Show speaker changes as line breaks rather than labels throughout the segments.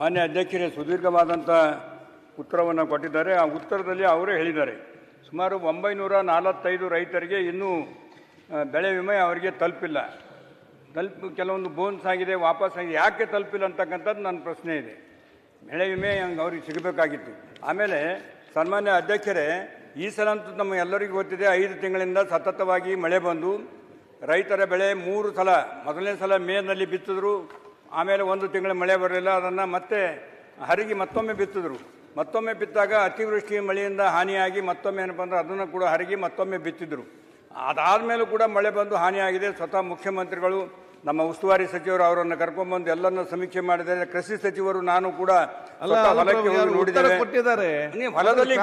ಮಾನ್ಯ ಅಧ್ಯಕ್ಷರೇ ಸುದೀರ್ಘವಾದಂಥ ಉತ್ತರವನ್ನು ಕೊಟ್ಟಿದ್ದಾರೆ. ಆ ಉತ್ತರದಲ್ಲಿ ಅವರೇ ಹೇಳಿದ್ದಾರೆ. ಸುಮಾರು ಒಂಬೈನೂರ ನಲವತ್ತೈದು ರೈತರಿಗೆ ಇನ್ನೂ ಬೆಳೆ ವಿಮೆ ಅವರಿಗೆ ತಲುಪಿಲ್ಲ. ತಲುಪು, ಕೆಲವೊಂದು ಬೋನ್ಸ್ ಆಗಿದೆ, ವಾಪಸ್ ಆಗಿದೆ. ಯಾಕೆ ತಲುಪಿಲ್ಲ ಅಂತಕ್ಕಂಥದ್ದು ನನ್ನ ಪ್ರಶ್ನೆ ಇದೆ. ಬೆಳೆ ವಿಮೆ ಹಂಗೆ ಅವ್ರಿಗೆ ಸಿಗಬೇಕಾಗಿತ್ತು. ಆಮೇಲೆ ಸನ್ಮಾನ್ಯ ಅಧ್ಯಕ್ಷರೇ, ಈ ಸಲ ಅಂತೂ ನಮ್ಮ ಎಲ್ಲರಿಗೂ ಗೊತ್ತಿದೆ, ಐದು ತಿಂಗಳಿಂದ ಸತತವಾಗಿ ಮಳೆ ಬಂದು ರೈತರ ಬೆಳೆ ಮೂರು ಸಲ, ಮೊದಲನೇ ಸಲ ಮೇನಲ್ಲಿ ಬಿತ್ತಿದ್ರು ಆಮೇಲೆ ಒಂದು ತಿಂಗಳ ಮಳೆ ಬರಲಿಲ್ಲ, ಅದನ್ನು ಮತ್ತೆ ಹರಿಗಿ ಮತ್ತೊಮ್ಮೆ ಬಿತ್ತಿದ್ರು. ಮತ್ತೊಮ್ಮೆ ಬಿತ್ತಾಗ ಅತಿವೃಷ್ಟಿ ಮಳೆಯಿಂದ ಹಾನಿಯಾಗಿ ಮತ್ತೊಮ್ಮೆ ಏನಪ್ಪ ಅಂದ್ರೆ ಅದನ್ನು ಕೂಡ ಹರಿಗಿ ಮತ್ತೊಮ್ಮೆ ಬಿತ್ತಿದ್ರು. ಅದಾದ ಮೇಲೂ ಕೂಡ ಮಳೆ ಬಂದು ಹಾನಿಯಾಗಿದೆ. ಸ್ವತಃ ಮುಖ್ಯಮಂತ್ರಿಗಳು ನಮ್ಮ ಉಸ್ತುವಾರಿ ಸಚಿವರು ಅವರನ್ನು ಕರ್ಕೊಂಡ್ಬಂದು ಎಲ್ಲರನ್ನ ಸಮೀಕ್ಷೆ ಮಾಡಿದ್ದಾರೆ. ಕೃಷಿ ಸಚಿವರು ನಾನು ಕೂಡ. ನೀವು ಹೊಲದಲ್ಲಿ.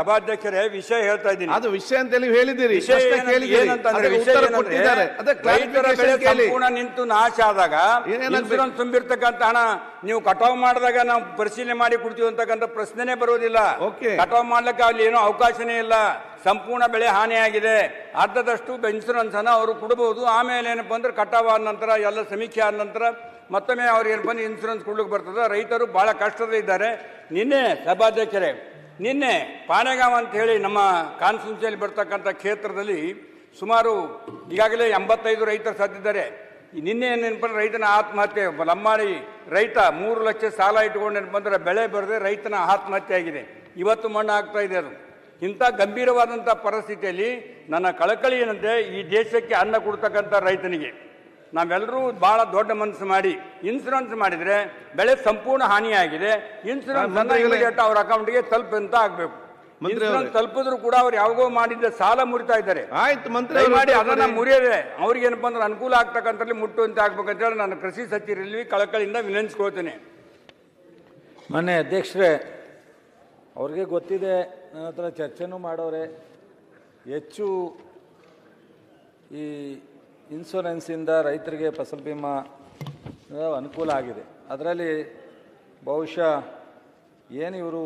ಸಭಾಧ್ಯಕ್ಷರೇ ವಿಷಯ ಹೇಳ್ತಾ ಇದ್ದೀನಿ.
ಅದು ವಿಷಯ ಅಂತ ಹೇಳಿ ಹೇಳಿದ್ದೀರಿ
ಸಂಪೂರ್ಣ ನಿಂತು ನಾಶ ಆದಾಗ? ಇನ್ಸೂರೆನ್ಸ್ ತುಂಬಿರ್ತಕ್ಕಂಥ ಹಣ ನೀವು ಕಟಾವ್ ಮಾಡಿದಾಗ ನಾವು ಪರಿಶೀಲನೆ ಮಾಡಿ ಕೊಡ್ತೀವಿ ಅಂತಕ್ಕಂಥ ಪ್ರಶ್ನೆನೇ ಬರೋದಿಲ್ಲ
ಕಟಾವ್
ಕಟಾವು ಮಾಡ್ಲಿಕ್ಕೆ ಅಲ್ಲಿ ಏನೋ ಅವಕಾಶನೇ ಇಲ್ಲ. ಸಂಪೂರ್ಣ ಬೆಳೆ ಹಾನಿಯಾಗಿದೆ. ಅರ್ಧದಷ್ಟು ಇನ್ಸೂರೆನ್ಸ್ ಅನ್ನ ಅವರು ಕೊಡ್ಬೋದು. ಆಮೇಲೆ ಏನಪ್ಪ ಅಂದ್ರೆ ಕಟಾವು ಆದ ನಂತರ, ಎಲ್ಲ ಸಮೀಕ್ಷೆ ಆದ ನಂತರ ಮತ್ತೊಮ್ಮೆ ಅವ್ರು ಏನಪ್ಪ ಅಂದ್ರೆ ಇನ್ಸೂರೆನ್ಸ್ ಕೊಡ್ಲಿಕ್ಕೆ ಬರ್ತದೆ. ರೈತರು ಬಹಳ ಕಷ್ಟದಲ್ಲಿದ್ದಾರೆ ನಿನ್ನೆ ಸಭಾಧ್ಯಕ್ಷರೇ, ನಿನ್ನೆ ಪಾಣೆಗಾಂವ್ ಅಂತ ಹೇಳಿ ನಮ್ಮ ಕಾನ್ಸ್ಟಿಟ್ಯೂನ್ಸಿಯಲ್ಲಿ ಬರ್ತಕ್ಕಂಥ ಕ್ಷೇತ್ರದಲ್ಲಿ ಸುಮಾರು ಈಗಾಗಲೇ ಎಂಬತ್ತೈದು ರೈತರು ಸತ್ತಿದ್ದಾರೆ. ನಿನ್ನೆ ಏನಪ್ಪ ರೈತನ ಆತ್ಮಹತ್ಯೆ ಲಮ್ಮಾಡಿ ರೈತ ಮೂರು ಲಕ್ಷ ಸಾಲ ಇಟ್ಕೊಂಡು ಏನಪ್ಪ ಅಂದ್ರೆ ಬೆಳೆ ಬರದೆ ರೈತನ ಆತ್ಮಹತ್ಯೆ ಆಗಿದೆ. ಇವತ್ತು ಮಣ್ಣು ಆಗ್ತಾ ಇದೆ ಅದು. ಇಂಥ ಗಂಭೀರವಾದಂಥ ಪರಿಸ್ಥಿತಿಯಲ್ಲಿ ನನ್ನ ಕಳಕಳಿ ಏನಂದ್ರೆ ಈ ದೇಶಕ್ಕೆ ಅನ್ನ ಕೊಡ್ತಕ್ಕಂಥ ರೈತನಿಗೆ. ನಾವೆಲ್ಲರೂ ಭಾಳ ದೊಡ್ಡ ಮನಸ್ಸು ಮಾಡಿ ಇನ್ಸೂರೆನ್ಸ್ ಮಾಡಿದ್ರೆ ಬೆಳೆ ಸಂಪೂರ್ಣ ಹಾನಿಯಾಗಿದೆ. ಇನ್ಸೂರೆನ್ಸ್ ಇಮಿಡಿಯೇಟ್ ಅವ್ರ. ಅಕೌಂಟ್ಗೆ ತಲುಪಂತ ಆಗಬೇಕು. ತಲುಪಿದ್ರು ಕೂಡ ಅವ್ರು ಯಾವಾಗೋ ಮಾಡಿದ್ದ ಸಾಲ ಮುರಿತಾ ಇದ್ದಾರೆ.
ಆಯ್ತು ಮಂತ್ರಿ ಮಾಡಿ
ಅದನ್ನ ಮುರಿಯದೆ. ಅವ್ರಿಗೆ ಏನಪ್ಪ ಅಂದ್ರೆ ಅನುಕೂಲ ಆಗ್ತಕ್ಕಂಥಲ್ಲಿ ಮುಟ್ಟುವಂತೆ ಆಗ್ಬೇಕಂತ ಹೇಳಿ ನಾನು ಕೃಷಿ ಸಚಿವರಲ್ಲಿ ಕಳಕಳಿಯಿಂದ ವಿನಂತಿಸ್ಕೊಳ್ತೇನೆ.
ಮೊನ್ನೆ ಅಧ್ಯಕ್ಷರೇ ಅವ್ರಿಗೆ ಗೊತ್ತಿದೆ, ನನ್ನ ಹತ್ರ ಚರ್ಚೆನೂ ಮಾಡೋರೆ. ಹೆಚ್ಚು ಈ ಇನ್ಶೂರೆನ್ಸಿಂದ ರೈತರಿಗೆ ಫಸಲ್ ಬಿಮಾ ಅನುಕೂಲ ಆಗಿದೆ. ಅದರಲ್ಲಿ ಬಹುಶಃ ಏನು ಇವರು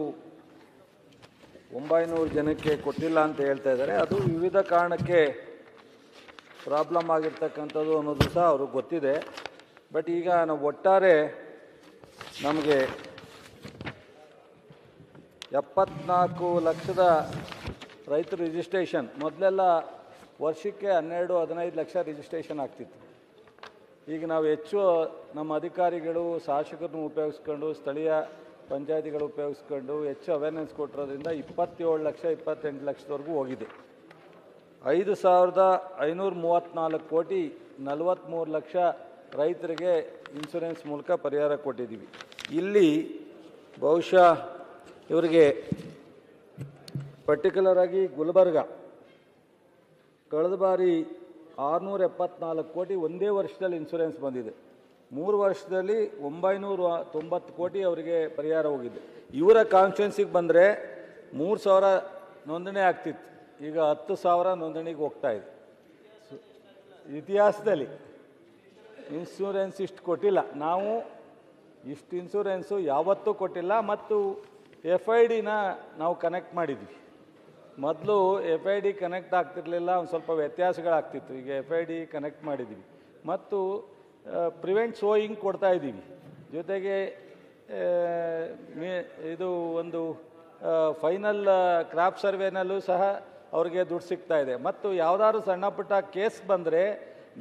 ಒಂಬೈನೂರು ಜನಕ್ಕೆ ಕೊಟ್ಟಿಲ್ಲ ಅಂತ ಹೇಳ್ತಾ ಇದ್ದಾರೆ. ಅದು ವಿವಿಧ ಕಾರಣಕ್ಕೆ ಪ್ರಾಬ್ಲಮ್ ಆಗಿರ್ತಕ್ಕಂಥದ್ದು ಅನ್ನೋದು ಸಹ ಅವ್ರಿಗೆ ಗೊತ್ತಿದೆ. ಬಟ್ ಈಗ ನಾವು ಒಟ್ಟಾರೆ ನಮಗೆ ಎಪ್ಪತ್ನಾಲ್ಕು ಲಕ್ಷದ ರೈತ ರಿಜಿಸ್ಟ್ರೇಷನ್ ಮೊದಲೆಲ್ಲ ವರ್ಷಕ್ಕೆ ಹನ್ನೆರಡು, ಹದಿನೈದು ಲಕ್ಷ ರಿಜಿಸ್ಟ್ರೇಷನ್ ಆಗ್ತಿತ್ತು. ಈಗ ನಾವು ಹೆಚ್ಚು ನಮ್ಮ ಅಧಿಕಾರಿಗಳು, ಶಾಸಕರನ್ನು ಉಪಯೋಗಿಸ್ಕೊಂಡು, ಸ್ಥಳೀಯ ಪಂಚಾಯತಿಗಳು ಉಪಯೋಗಿಸ್ಕೊಂಡು ಹೆಚ್ಚು ಅವೇರ್ನೆಸ್ ಕೊಟ್ಟಿರೋದ್ರಿಂದ ಇಪ್ಪತ್ತೇಳು ಲಕ್ಷ, ಇಪ್ಪತ್ತೆಂಟು ಲಕ್ಷದವರೆಗೂ ಹೋಗಿದೆ. ಐದು ಸಾವಿರದ ಐನೂರ ಮೂವತ್ತ್ನಾಲ್ಕು ಕೋಟಿ ನಲವತ್ತ್ಮೂರು ಲಕ್ಷ ರೈತರಿಗೆ ಇನ್ಶೂರೆನ್ಸ್ ಮೂಲಕ ಪರಿಹಾರ ಕೊಟ್ಟಿದ್ದೀವಿ. ಇಲ್ಲಿ ಬಹುಶಃ ಇವರಿಗೆ ಪರ್ಟಿಕ್ಯುಲರ್ ಆಗಿ ಗುಲ್ಬರ್ಗ. ಕಳೆದ ಬಾರಿ ಆರುನೂರ ಎಪ್ಪತ್ನಾಲ್ಕು ಕೋಟಿ ಒಂದೇ ವರ್ಷದಲ್ಲಿ ಇನ್ಶೂರೆನ್ಸ್ ಬಂದಿದೆ. ಮೂರು ವರ್ಷದಲ್ಲಿ ಒಂಬೈನೂರ ತೊಂಬತ್ತು ಕೋಟಿ ಅವರಿಗೆ ಪರಿಹಾರ ಹೋಗಿದೆ. ಇವರ ಕಾನ್ಸ್ಟಿಟ್ಯೂನ್ಸಿಗೆ ಬಂದರೆ ಮೂರು ಸಾವಿರ ನೋಂದಣಿ ಆಗ್ತಿತ್ತು. ಈಗ ಹತ್ತು ಸಾವಿರ ನೋಂದಣಿಗೆ ಹೋಗ್ತಾ ಇದೆ. ಇತಿಹಾಸದಲ್ಲಿ ಇನ್ಶೂರೆನ್ಸ್ ಇಷ್ಟು ಕೊಟ್ಟಿಲ್ಲ. ನಾವು ಇಷ್ಟು ಇನ್ಶೂರೆನ್ಸು ಯಾವತ್ತೂ ಕೊಟ್ಟಿಲ್ಲ ಮತ್ತು ಎಫ್ ಐ ಡಿನ ನಾವು ಕನೆಕ್ಟ್ ಮಾಡಿದ್ವಿ. ಮೊದಲು ಎಫ್ ಐ ಡಿ ಕನೆಕ್ಟ್ ಆಗ್ತಿರ್ಲಿಲ್ಲ, ಒಂದು ಸ್ವಲ್ಪ ವ್ಯತ್ಯಾಸಗಳಾಗ್ತಿತ್ತು. ಈಗ ಎಫ್ ಐ ಡಿ ಕನೆಕ್ಟ್ ಮಾಡಿದ್ವಿ. ಮತ್ತು ಪ್ರಿವೆಂಟ್ ಸೋಯಿಂಗ್ ಕೊಡ್ತಾ ಇದ್ದೀವಿ. ಜೊತೆಗೆ ಇದು ಒಂದು ಫೈನಲ್ ಕ್ರಾಪ್ ಸರ್ವೆನಲ್ಲೂ ಸಹ ಅವ್ರಿಗೆ ದುಡ್ಡು ಸಿಗ್ತಾ ಇದೆ. ಮತ್ತು ಯಾವುದಾದ್ರು ಸಣ್ಣ ಪುಟ್ಟ ಕೇಸ್ ಬಂದರೆ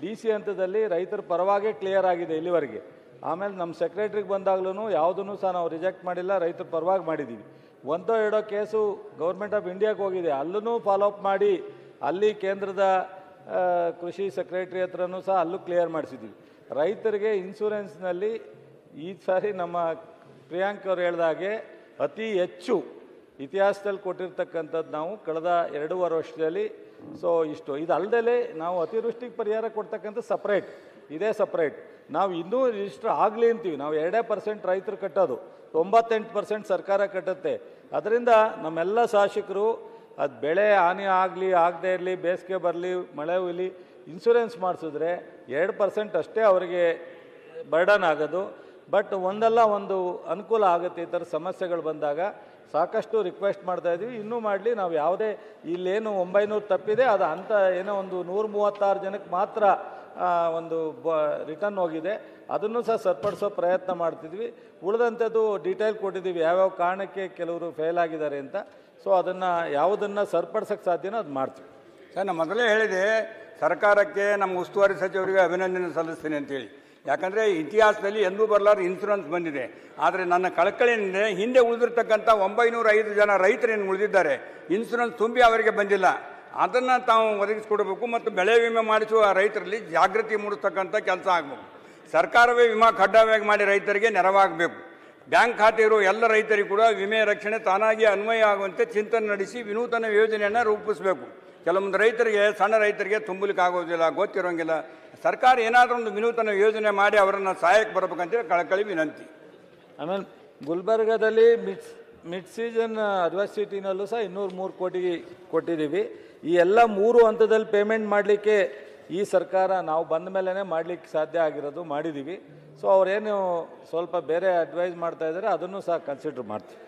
ಡಿ ಸಿ ಹಂತದಲ್ಲಿ ರೈತರ ಪರವಾಗೇ ಕ್ಲಿಯರ್ ಆಗಿದೆ ಇಲ್ಲಿವರೆಗೆ. ಆಮೇಲೆ ನಮ್ಮ ಸೆಕ್ರೆಟ್ರಿಗೆ ಬಂದಾಗ್ಲೂ ಯಾವುದನ್ನು ಸಹ ನಾವು ರಿಜೆಕ್ಟ್ ಮಾಡಿಲ್ಲ, ರೈತರ ಪರವಾಗಿ ಮಾಡಿದ್ದೀವಿ ಒಂದೋ ಎರಡೋ ಕೇಸು ಗೌರ್ಮೆಂಟ್ ಆಫ್ ಇಂಡಿಯಾಗೆ ಹೋಗಿದೆ ಅಲ್ಲೂ ಫಾಲೋ ಅಪ್ ಮಾಡಿ ಅಲ್ಲಿ ಕೇಂದ್ರದ ಕೃಷಿ ಸೆಕ್ರೆಟ್ರಿ ಹತ್ರನೂ ಸಹ ಅಲ್ಲೂ ಕ್ಲಿಯರ್ ಮಾಡಿಸಿದ್ದೀವಿ ರೈತರಿಗೆ ಇನ್ಶೂರೆನ್ಸ್ನಲ್ಲಿ ಈ ಸಾರಿ ನಮ್ಮ ಪ್ರಿಯಾಂಕ್ ಅವ್ರು ಹಾಗೆ ಅತಿ ಹೆಚ್ಚು ಇತಿಹಾಸದಲ್ಲಿ ಕೊಟ್ಟಿರ್ತಕ್ಕಂಥದ್ದು ನಾವು ಕಳೆದ ಎರಡೂವರೆ ವರ್ಷದಲ್ಲಿ. ಸೊ ಇಷ್ಟು. ಇದು ಅಲ್ಲದೆ ನಾವು ಅತಿವೃಷ್ಟಿಗೆ ಪರಿಹಾರ ಕೊಡ್ತಕ್ಕಂಥ ಸಪ್ರೇಟ್ ಇದೇ ಸಪ್ರೇಟ್ ನಾವು ಇನ್ನೂ ರಿಜಿಸ್ಟರ್ ಆಗಲಿ ಅಂತೀವಿ. ನಾವು ಎರಡೇ ಪರ್ಸೆಂಟ್ ರೈತರು ಕಟ್ಟೋದು. ತೊಂಬತ್ತೆಂಟು ಪರ್ಸೆಂಟ್ ಸರ್ಕಾರ ಕಟ್ಟುತ್ತೆ. ಅದರಿಂದ ನಮ್ಮೆಲ್ಲ ಶಾಸಕರು ಅದು ಬೆಳೆ ಹಾನಿ ಆಗಲಿ, ಆಗದೇ ಇರಲಿ, ಬೇಸಿಗೆ ಬರಲಿ, ಮಳೆ ಹುಲಿ ಇನ್ಸೂರೆನ್ಸ್ ಮಾಡಿಸಿದ್ರೆ ಎರಡು ಪರ್ಸೆಂಟ್ ಅಷ್ಟೇ ಅವರಿಗೆ ಬರ್ಡನ್ ಆಗೋದು. ಬಟ್ ಒಂದಲ್ಲ ಒಂದು ಅನುಕೂಲ ಆಗುತ್ತೆ ಈ ಥರ ಸಮಸ್ಯೆಗಳು ಬಂದಾಗ. ಸಾಕಷ್ಟು ರಿಕ್ವೆಸ್ಟ್ ಮಾಡ್ತಾ ಇದ್ವಿ. ಇನ್ನೂ ಮಾಡಲಿ. ನಾವು ಯಾವುದೇ ಇಲ್ಲೇನು ಒಂಬೈನೂರು ತಪ್ಪಿದೆ. ಅದು ಅಂತ ಏನೋ ಒಂದು ನೂರ ಮೂವತ್ತಾರು ಜನಕ್ಕೆ ಮಾತ್ರ ಒಂದು ಬ ರಿಟರ್ನ್ ಹೋಗಿದೆ. ಅದನ್ನು ಸಹ ಸರಿಪಡಿಸೋ ಪ್ರಯತ್ನ ಮಾಡ್ತಿದ್ವಿ. ಉಳಿದಂಥದ್ದು ಡೀಟೇಲ್ ಕೊಟ್ಟಿದ್ದೀವಿ. ಯಾವ್ಯಾವ ಕಾರಣಕ್ಕೆ ಕೆಲವರು ಫೇಲ್ ಆಗಿದ್ದಾರೆ ಅಂತ. ಸೊ ಅದನ್ನು ಯಾವುದನ್ನು ಸರಿಪಡಿಸೋಕ್ಕೆ ಸಾಧ್ಯನೋ ಅದು ಮಾಡ್ತೀವಿ.
ಸರ್, ನಾನು ಮೊದಲೇ ಹೇಳಿದೆ, ಸರ್ಕಾರಕ್ಕೆ ನಮ್ಮ ಉಸ್ತುವಾರಿ ಸಚಿವರಿಗೆ ಅಭಿನಂದನೆ ಸಲ್ಲಿಸ್ತೀನಿ ಅಂತೇಳಿ. ಯಾಕಂದರೆ ಇತಿಹಾಸದಲ್ಲಿ ಎಂದೂ ಬರಲಾರ ಇನ್ಸೂರೆನ್ಸ್ ಬಂದಿದೆ. ಆದರೆ ನನ್ನ ಕಳಕಳಿಯಿಂದ ಹಿಂದೆ ಉಳಿದಿರ್ತಕ್ಕಂಥ ಒಂಬೈನೂರ ಐದು ಜನ ರೈತರೇನು ಉಳಿದಿದ್ದಾರೆ. ಇನ್ಸೂರೆನ್ಸ್ ತುಂಬಿ ಅವರಿಗೆ ಬಂದಿಲ್ಲ. ಅದನ್ನು ತಾವು ಒದಗಿಸ್ಕೊಡ್ಬೇಕು ಮತ್ತು ಬೆಳೆ ವಿಮೆ ಮಾಡಿಸುವ ರೈತರಲ್ಲಿ ಜಾಗೃತಿ ಮೂಡಿಸ್ತಕ್ಕಂಥ ಕೆಲಸ ಆಗಬೇಕು. ಸರ್ಕಾರವೇ ವಿಮಾ ಕಡ್ಡಾಯವಾಗಿ ಮಾಡಿ ರೈತರಿಗೆ ನೆರವಾಗಬೇಕು. ಬ್ಯಾಂಕ್ ಖಾತೆ ಇರುವ ಎಲ್ಲ ರೈತರಿಗೂ ಕೂಡ ವಿಮೆ ರಕ್ಷಣೆ ತಾನಾಗಿ ಅನ್ವಯ ಆಗುವಂತೆ ಚಿಂತನೆ ನಡೆಸಿ ವಿನೂತನ ಯೋಜನೆಯನ್ನು ರೂಪಿಸಬೇಕು. ಕೆಲವೊಂದು ರೈತರಿಗೆ, ಸಣ್ಣ ರೈತರಿಗೆ ತುಂಬಲಿಕ್ಕೆ ಆಗೋದಿಲ್ಲ, ಗೊತ್ತಿರೋಂಗಿಲ್ಲ. ಸರ್ಕಾರ ಏನಾದರೂ ಒಂದು ವಿನೂತನ ಯೋಜನೆ ಮಾಡಿ ಅವರನ್ನು ಸಹಾಯಕ್ಕೆ ಬರಬೇಕಂತೇಳಿ ಕಳಕಳಿ ವಿನಂತಿ.
ಆಮೇಲೆ ಗುಲ್ಬರ್ಗದಲ್ಲಿ ಮಿಡ್ ಮಿಡ್ ಸೀಸನ್ ಅಡ್ವರ್ಸಿಟಿನಲ್ಲೂ ಸಹ ಇನ್ನೂರು ಮೂರು ಕೋಟಿ ಕೊಟ್ಟಿದ್ದೀವಿ. ಈ ಎಲ್ಲ ಮೂರು ಹಂತದಲ್ಲಿ ಪೇಮೆಂಟ್ ಮಾಡಲಿಕ್ಕೆ ಈ ಸರ್ಕಾರ ನಾವು ಬಂದ ಮೇಲೇ ಮಾಡಲಿಕ್ಕೆ ಸಾಧ್ಯ ಆಗಿರೋದು ಮಾಡಿದ್ದೀವಿ ಸೊ ಅವರೇನು ಸ್ವಲ್ಪ ಬೇರೆ ಅಡ್ವೈಸ್ ಮಾಡ್ತಾ ಇದ್ದಾರೆ, ಅದನ್ನು ಸಹ ಕನ್ಸಿಡರ್ ಮಾಡ್ತೀವಿ.